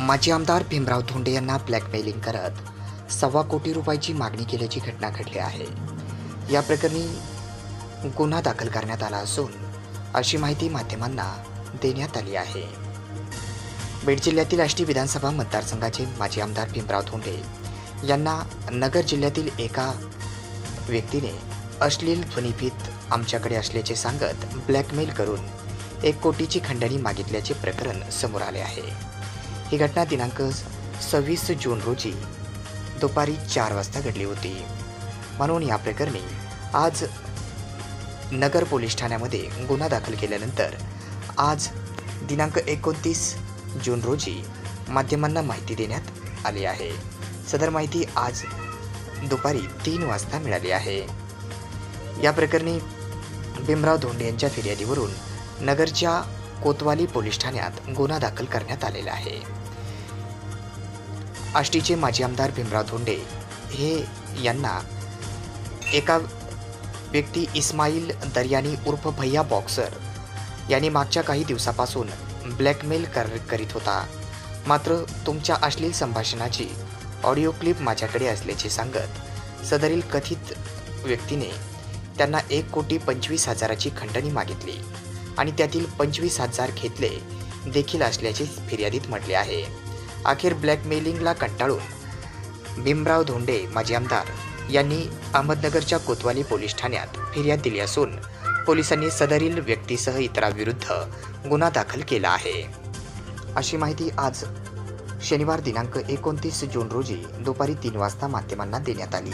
माजी आमदार भीमराव धोंडे यांना ब्लॅकमेलिंग करत सव्वा कोटी रुपयाची मागणी केल्याची घटना घडली आहे. या प्रकरणी गुन्हा दाखल करण्यात आला असून अशी माहिती माध्यमांना देण्यात आली आहे. बीड जिल्ह्यातील आष्टी विधानसभा मतदारसंघाचे माजी आमदार भीमराव धोंडे यांना नगर जिल्ह्यातील एका व्यक्तीने अश्लील ध्वनिफीत आमच्याकडे असल्याचे सांगत ब्लॅकमेल करून एक कोटीची खंडणी मागितल्याचे प्रकरण समोर आले आहे. ही घटना दिनांक सव्वीस जून रोजी दुपारी चार वाजता घडली होती. म्हणून या प्रकरणी आज नगर पोलीस ठाण्यामध्ये गुन्हा दाखल केल्यानंतर आज दिनांक एकोणतीस जून रोजी माध्यमांना माहिती देण्यात आली आहे. सदर माहिती आज दुपारी तीन वाजता मिळाली आहे. या प्रकरणी भीमराव धोंडे यांच्या फिर्यादीवरून नगरच्या कोतवाली पोलीस ठाण्यात गुन्हा दाखल करण्यात आलेला आहे. आष्टीचे माजी आमदार भीमराव धोंडे हे यांना एका व्यक्ती इस्माईल दर्यानी उर्फ भैया बॉक्सर यांनी मागच्या काही दिवसापासून ब्लॅकमेल कर करीत होता. मात्र तुमच्या अश्लील संभाषणाची ऑडिओ क्लिप माझ्याकडे असल्याचे सांगत सदरील कथित व्यक्तीने त्यांना एक कोटी पंचवीस हजाराची खंडणी मागितली. आणि त्यातील पंचवीस हजार घेतले देखील असल्याचे फिर्यादीत म्हटले आहे. अखेर ब्लॅकमेलिंगला कंटाळून भीमराव धोंडे माजी आमदार यांनी अहमदनगरच्या कोतवाली पोलीस ठाण्यात फिर्याद दिली असून पोलिसांनी सदरील व्यक्तीसह इतरांविरुद्ध गुन्हा दाखल केला आहे. अशी माहिती आज शनिवार दिनांक एकोणतीस जून रोजी दुपारी तीन वाजता माध्यमांना देण्यात आली.